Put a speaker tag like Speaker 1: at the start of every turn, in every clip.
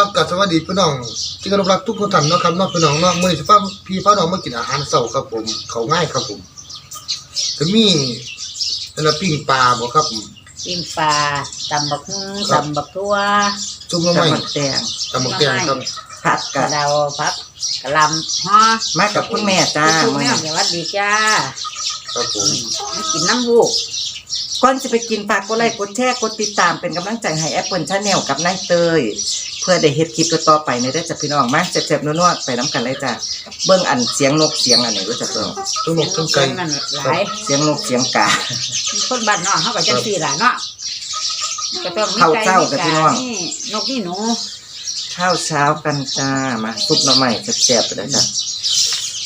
Speaker 1: ครับกับสวัสดีพี่น้องที่กรพรักทุกคนท่านเนาะครับเนาะพี่น้องเนาะมื้อนี้สิพาพี่พาน้องมากินอาหารเช้าครับผมเขาง่ายครับผมจะมีนั่นน่ะปิ้งปลาบ่ครับผม
Speaker 2: ปิ้งปลาตำบักหุ่ง
Speaker 1: ครับ
Speaker 2: ตำบักทั่ว
Speaker 1: จุ่มหน่อ
Speaker 3: จัง
Speaker 1: ไม้
Speaker 3: หวัดแดง
Speaker 1: ตำบักแตงครับ
Speaker 3: ผัด
Speaker 2: กระ
Speaker 3: กับ
Speaker 2: เดาพักกระหลำฮอ
Speaker 3: มากับคุณแม่จ้า
Speaker 2: คุณ
Speaker 3: มื้อ
Speaker 2: แม่
Speaker 3: นี้
Speaker 2: สวัสดีจ้า
Speaker 1: ครับผม
Speaker 2: ไม่กินน้ำบูก
Speaker 3: ก่อนจะไปกินฝากกดไลค์กดแชร์กดติดตามเป็นกำลังใจให้ Apple Channel กับนายเตยเพื่อได้เฮ็ดคลิปต่อๆไปในได้อจ้ะพี่น้องมาเจ็บๆนัวๆไปน้ำกันเลยจ้ะเบิ่งอันเสียงนกเสียงอันไหนรู้จักเพิ่น
Speaker 1: ต้นหมกต้นไก่
Speaker 2: นั่นหลาย
Speaker 3: เสียงนกเสียงกา
Speaker 2: คนบ้านนอกเขาก็จังสี่ล่ะเนาะก็ต้องมี
Speaker 3: เข้า
Speaker 2: ไก่
Speaker 3: เจ้า
Speaker 2: มี
Speaker 3: กับพี่
Speaker 2: กา
Speaker 3: น้อง
Speaker 2: นี่นกนี่หนู
Speaker 3: ข้าวเช้ากันจ้ามาซุปหน่อไม้แซ่บๆไปเลยจ้ะ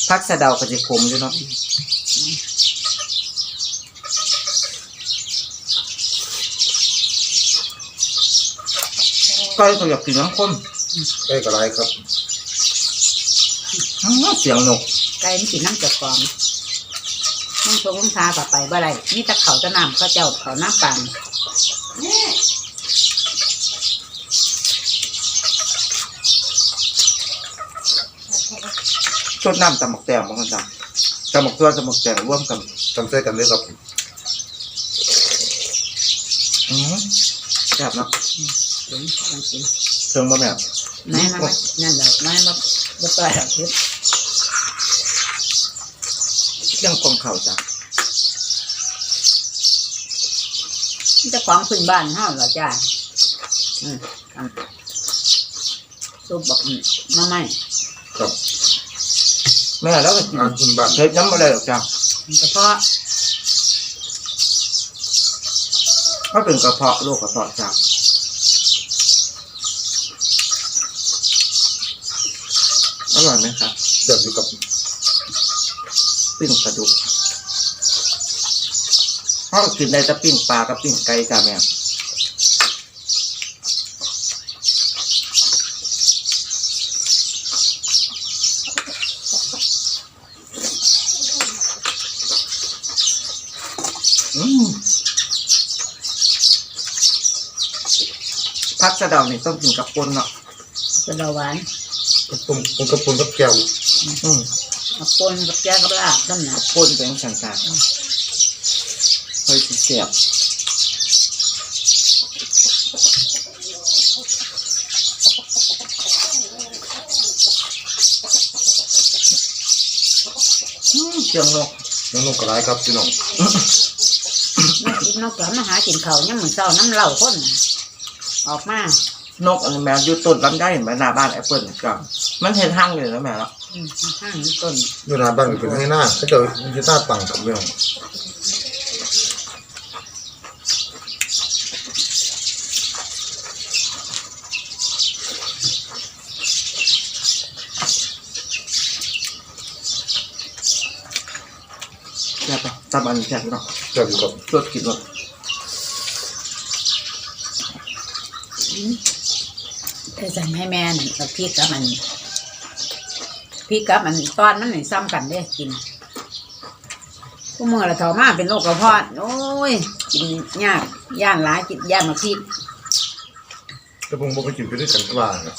Speaker 3: พักสะเดาก็จะขมอยู่เนาะ ก้อยก็อยากกินน้ำข้น
Speaker 1: ไก่กระไรครับ
Speaker 3: อื้อเสียงนก
Speaker 2: ไก่มันกินน้ำจับฟองน้ำทงน้ำทาต่อไปบ่ไรมีแตะเขาแตะน้ำเขาเจ้าเขาน้ำปั่น
Speaker 3: ชดน้ำตำหมกแตงมันก็จ้ะตำหมกตัวตำหมกแตงร่วมกัน
Speaker 1: จำใส่กันเลยครับ
Speaker 3: อือแซ่บเนาะ
Speaker 2: กินลองกิน
Speaker 3: เครื่องบะแม่
Speaker 2: ไม่มามานั่นแหละไม่มาบ่ต่อยหรอกคิด
Speaker 3: เครื่องกลมเข่าจ้ะ
Speaker 2: มันจะของขึ้นบ้านเฮาเหรอจ้าอืมอันซุปบักมาไม่
Speaker 1: ครับ
Speaker 3: แม่แล้วก็กิน
Speaker 1: อาหารพื้นบ้าน
Speaker 3: เฮ็ดน้ำอะไรหรอกจ้ะ
Speaker 2: มันเฉพาะ
Speaker 3: ถ้าเป็นกระเพาะโรคกระเพาะจ้ะ ร่อยไหมครับ
Speaker 1: เสิร์ฟอยู่กับ
Speaker 3: ปิ้งปลาดุกเขาก็กินได้แต่ปิ้งปลากับปิ้งไก่จ้ะแม่อืมพักสะเดานี่ต้องกินกับปนเนาะ
Speaker 2: กระดาหวาน
Speaker 1: กระปุกผมกระปุกกับแก้ว
Speaker 3: อืม
Speaker 2: มาปนกับแก้กับลาบต้นหนา
Speaker 3: ปนเป็นสังกาเฮ้ยสิเสียบอืมเสียงนก
Speaker 1: น้องนกกระไรครับพี่น้อง
Speaker 2: ไม่กินนอกจากมาหากินเขาวเนี่ยเหมือนเจ้าน้ำเหล้าคนน่ะออกมา น
Speaker 3: กอันนี้แม่อยู่ต้นลำไยเห็นไหมหน้าบ้านแอปเปิลก็มันเห็นห้างอยู่แล้วแม่แล้ว
Speaker 2: อืมข้างนี้ต้น
Speaker 1: อยู่หน้าบ้านก็เป็นให้หน้าเขาจะมีหน้าปังครับพี่น้อง
Speaker 3: แซ่บปะตามอันแซ่บเนาะ
Speaker 1: เสิร์ฟอยู่กับ
Speaker 3: รสกินรส
Speaker 2: เค ยสั่งให้แม่นี่กับพี่กับมันพี่กับมันตอนมันนี่ซ้ำกันเด้กินผู้เมื่อละเท่ามาเป็นโรคกระเพาะโอ้ยกินยากย่านหลายกินย่านมาพิษ
Speaker 1: แต่ผมบอกไปกินไปด้วยกันก็ว่านะ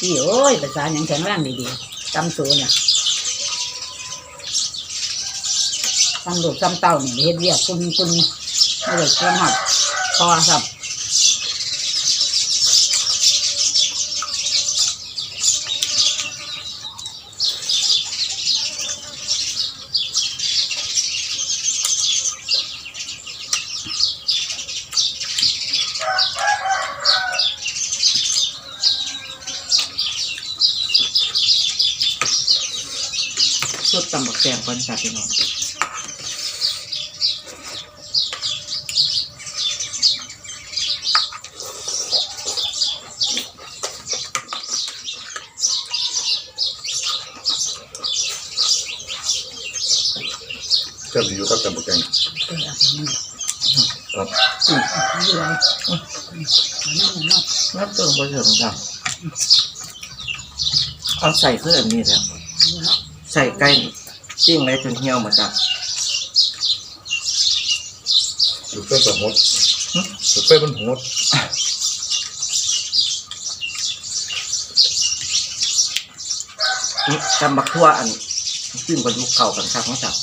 Speaker 2: พี่โอ้ยภาษาอย่างแข็งแรงดีๆจำสูเนี่ยจำลูกจำเต้าเนี่ยเฮ็ดเวียกคุณคุณไม่ได้เครื่องหอดพอครับ
Speaker 3: ดตำบักแตงก่อนจ้ะพี่น้อง
Speaker 1: เสิร์ฟอยู่กับตำบักแตง
Speaker 2: เออเอาไปนี่
Speaker 1: ครับ
Speaker 2: เอาอยู่ไรอืมเอานั่นน่ะเนาะ
Speaker 3: นับตัวบนเถิงจ้ะเอาใส่เพื่ออันนี้แล้ว
Speaker 2: เอาเนาะ
Speaker 3: ใส่ไก่ปิ้งไว้จนเหี่ยวหมาจ้ะ
Speaker 1: อยู่เพื่อนสมมติ
Speaker 3: อ
Speaker 1: ไฟมันโหด
Speaker 3: นี่จำบักทั่วอันซึ่งบรรลุเก่ากันครับน้องจับ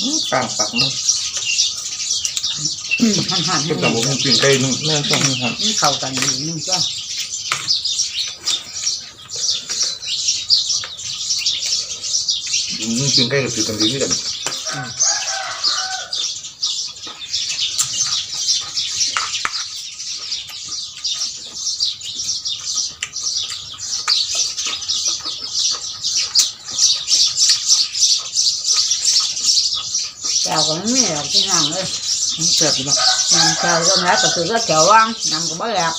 Speaker 3: อืมต่างปักมือ
Speaker 2: หันหันๆ
Speaker 1: ก็
Speaker 2: ให้
Speaker 1: ตำผมปิ้งไก่นึง
Speaker 3: แม่ต้องมีครับ
Speaker 2: มันเข้ากันอยู่นึงจ้ะ
Speaker 1: อืมปิ้งไก่กับถือกันดีนี่กัน
Speaker 2: แก้วก็ไม่มีหรอกที่นั่งเลย
Speaker 3: อืมเจ็บอยู่เนาะ
Speaker 2: น้ำแก้วก็แล้วก็คือก็แก้วว่างน้ำก็บ่แล้ว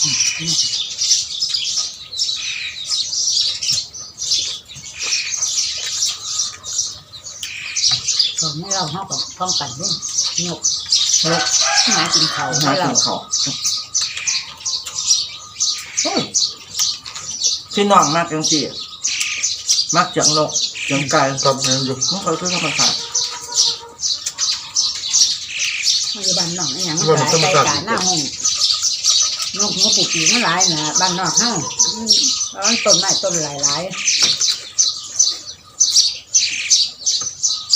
Speaker 2: ส่ วนไม่เราเท่ากับป้องกันด้วยหยกหยกหมากินเขาให้เรา
Speaker 3: กินเขาที่น้องมากจังสิมากเสียงนกเสียงไก่
Speaker 1: ครับแม่นอยู่
Speaker 3: มันเขาคือธรรมชาติ
Speaker 2: ปัจจุบันน้องอหย่างมันหลายใจกาหน้าห้อง นกหัวปูปีมันหลายนะบ้านนอกเฮาอืมแล้วมันต้นไม้ต้นหลายหลาย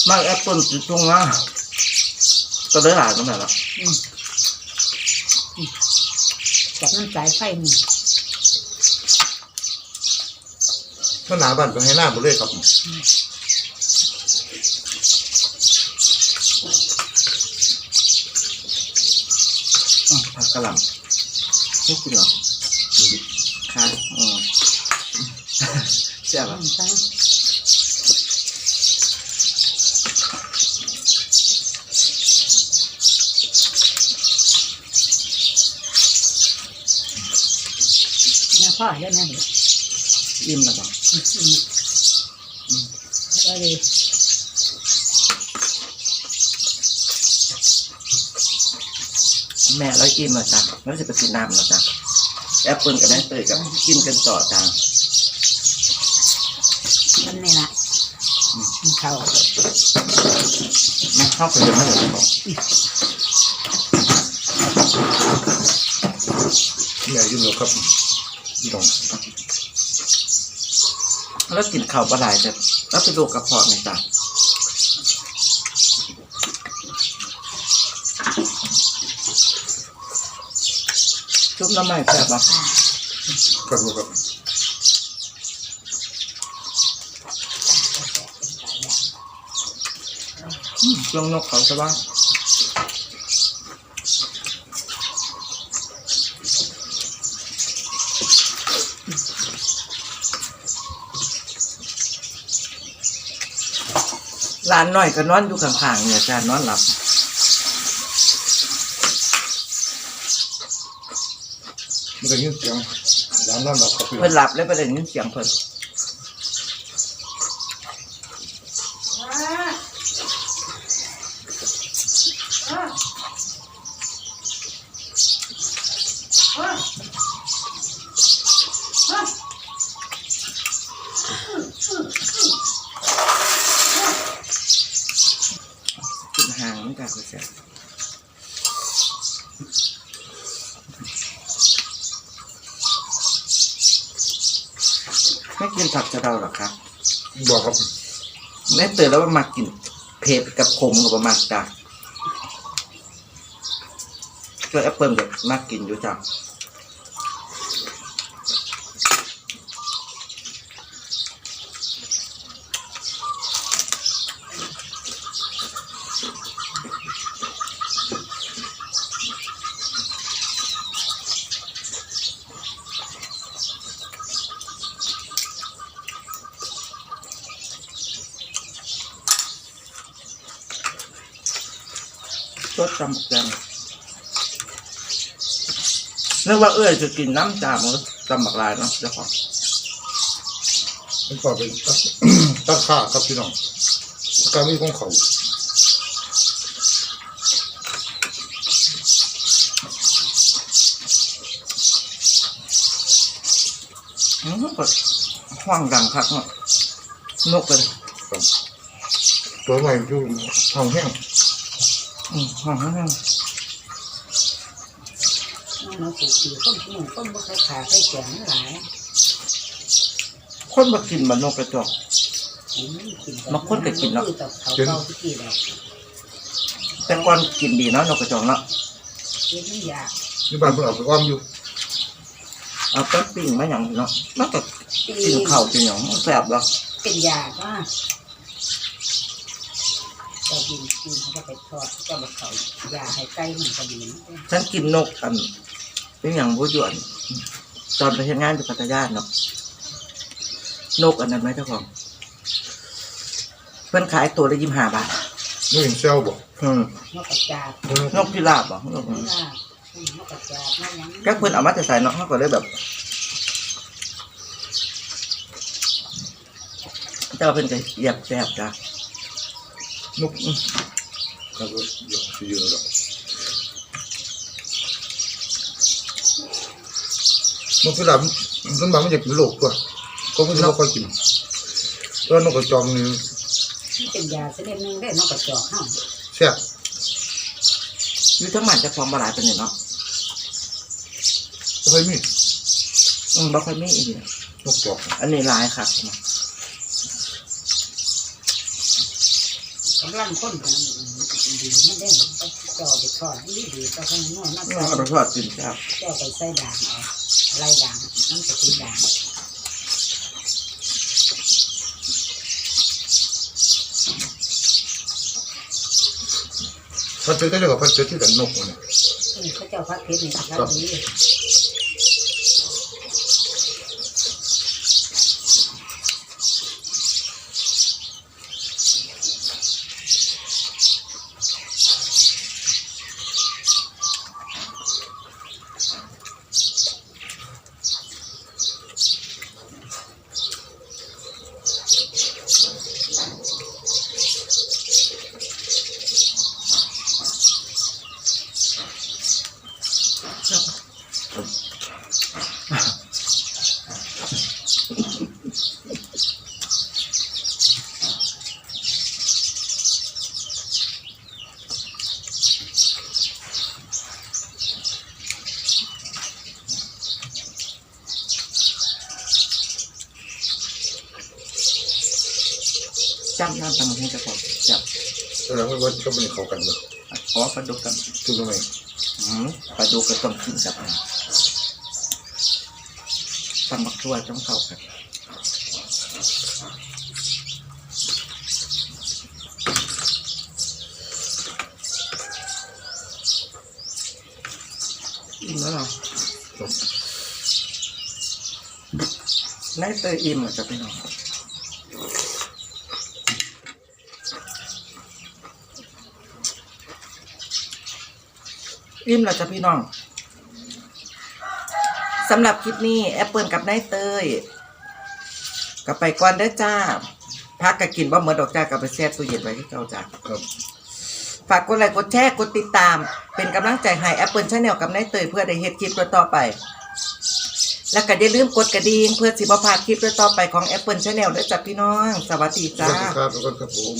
Speaker 3: มากแอปเปิ้ลสีตรงนะก็ได้หลายตั้งแต่ละ
Speaker 2: ๆอืมอืมจากน้ำสายไฟนี่
Speaker 1: มันหนาบ้านไปให้หน้าหมดเลยครับ
Speaker 3: อืมผักกะหล่ำ ไม่กินหรอค่ะอืมเสียบ
Speaker 2: อื
Speaker 3: อะ
Speaker 2: มใช่เนี่ยพ่อเดี๋ยวนะเดี๋ยว
Speaker 3: อิ่มแล้วป่ะ
Speaker 2: อืมอืมก็เลย
Speaker 3: แม่แล้วอิ่มแล้วจ้ะแล้วจะไปกินน้ำแล้วจ้ะแอปเปิ้ลกับแม่เตยกับกินกันต่อจ้ะ
Speaker 2: มันนี่ละกินข้าว
Speaker 3: แม่เข้าไปเดี๋ยวไม่เหลือของ
Speaker 1: แม่ยืมแล้วครับพี่น้อง
Speaker 3: แล้วกินข้าวปลาไหลจ้ะแล้วไปดูกระเพาะหน่อยจ้ะ ชุบน้ำมันแซ่บป่ะ
Speaker 1: ครับผมครับ
Speaker 3: อืมเครื่องนกเขาใช่ป่ะร้านหน่อยก็นอนอยู่ข้างๆเนี่ยจ้านอนหลับ
Speaker 1: มันยินเสียงร้านนั่นแหละครับพี่น้อ
Speaker 3: เพิ่
Speaker 1: ง
Speaker 3: นหลับแล้วไปได้ยินเสียงเพิ่นห่างไม่กล้าไปเสีย ไม่กินผักจะเราหรอกครับ
Speaker 1: บอกครับ
Speaker 3: แม่เตือนแล้วว่ามากินเผ็ดกับขมกับประมาณจ้ะก็แอปเปิลแบบมากินอยู่จ้ะ รสจำแจงนึกว่าเอ้ยจะกินน้ำจามก็จำบักลายเนาะเจ้าของ
Speaker 1: มันก็เป็นตราคาครับพี่น้องการมีของเขา
Speaker 3: อืมก็ห้องดังคักเนาะนกกัน
Speaker 1: ครับตัวใหม่อยู่ห้องแห้ง
Speaker 3: อืมหองแห้ง
Speaker 2: น้องน้องปลูกอยู่ต้นหนึ่งต้นบ่เคยขาใส่เสียงหลาย
Speaker 3: คนมากินมันนกกระจอก
Speaker 2: อืมกิน
Speaker 3: บางคนก็กินเนาะ
Speaker 2: คือกับเขาเก่าที่กี่แล้ว
Speaker 3: แต่ก่อนกินดีเนาะนกกระจอกเนาะ
Speaker 2: กินไม่ยาก
Speaker 1: นี่บ้านเพิ่นเอาไปอ้อมอยู่
Speaker 3: เอาแป๊บปิ้งมาอย่างนี้เนาะมันก็
Speaker 2: ตี
Speaker 3: กินข้าวกินอย่างมันแซ่บเนาะ
Speaker 2: เป็นยากว่า แต่กินกินเขาจะไปทอดเขาจะมาเขายาให้ไก่มันก็ดี
Speaker 3: ฉันกินนกอันเป็นอย่างบูยวนตอนไปทำงานที่พัทยาเนาะนกอันนั้นไหมเจ้าของ เพื่อนขายตัวละยี่สิบห้าบาท
Speaker 1: นี่เห็นเซลบ
Speaker 3: อืม
Speaker 2: นกกระจาด
Speaker 3: นกพิราบเหรอนก
Speaker 2: นกลาบนกกระจานกยัง
Speaker 3: ก็เพื่อนเอามาแต่ใส่เนาะเขาก็เลยแบบเจ้าเป็นกระเหยียบแซ่บจ้ะ
Speaker 1: นกครับเยอะสิเยอะดอกนกพิราบมันมามันอยากเป็นโรคตัวก็ไม่ได้ค่อยกินแล้วนกกระจอกนี่
Speaker 2: มันเป็นยาชนิดหนึงได้นกกระจอกเฮา
Speaker 1: แซ่บ
Speaker 3: อยู่ทั้งหมันจะฟองบาหลายเป็นเนาะ
Speaker 1: บ่ค่อยมี
Speaker 3: อืมบ่ค่อยมีอีกเลย
Speaker 1: นกจอก
Speaker 3: อันนี้หลายครับ
Speaker 2: กำลังคนกันดีมันได้ไปเจ่อไปทอดดีดีก็คงนวดน้ำ
Speaker 3: อืม
Speaker 2: เจ้า
Speaker 3: เอาไปทอดกินแซ่บ
Speaker 2: เจ้าไปใส่ด่างเอาไล่ด่างมันจะตีด่าง
Speaker 1: พัดเป็ดก็เรียกว่าพัดเป็ดที่กันนกมันเนี่ย
Speaker 2: เออเขาเจ้าพัดเพชรนี่พัดดี
Speaker 3: น้ำตำให้เจะพอจับ
Speaker 1: แล้วมันก็ไม่เขากันเลย
Speaker 3: ขอปลาดุกกัน
Speaker 1: ทุกทำไม
Speaker 3: อืมปลาดุกก็ต้องกินกับอันตำบักทั่วต้องเข้ากันอิ่มแล้วเหรอในเตยอิ่มเหรอจะพี่น้อง อิ่มแล้วจะพี่น้องสำหรับคลิปนี้แอปเปิลกับนายเตยก็ไปก่อนเด้อจ้า พักก็กินบ่เหมือนดอกจ้ากับไปแช่ตู้เย็นไว้ที่เก่าจ้าฝากกดไลค์กดแชร์กดติดตาม เป็นกำลังใจให้ Apple Channel กับนายเตยเพื่อได้เฮ็ดคลิปต่อไป แล้วก็อย่าลืมกดกระดิ่งเพื่อสิบ่พลาดคลิปต่อไปของ Apple Channel ด้วยจ้ะพี่น้อง สวัสดีจ้า
Speaker 1: วัสดีครับทุกคนครับผม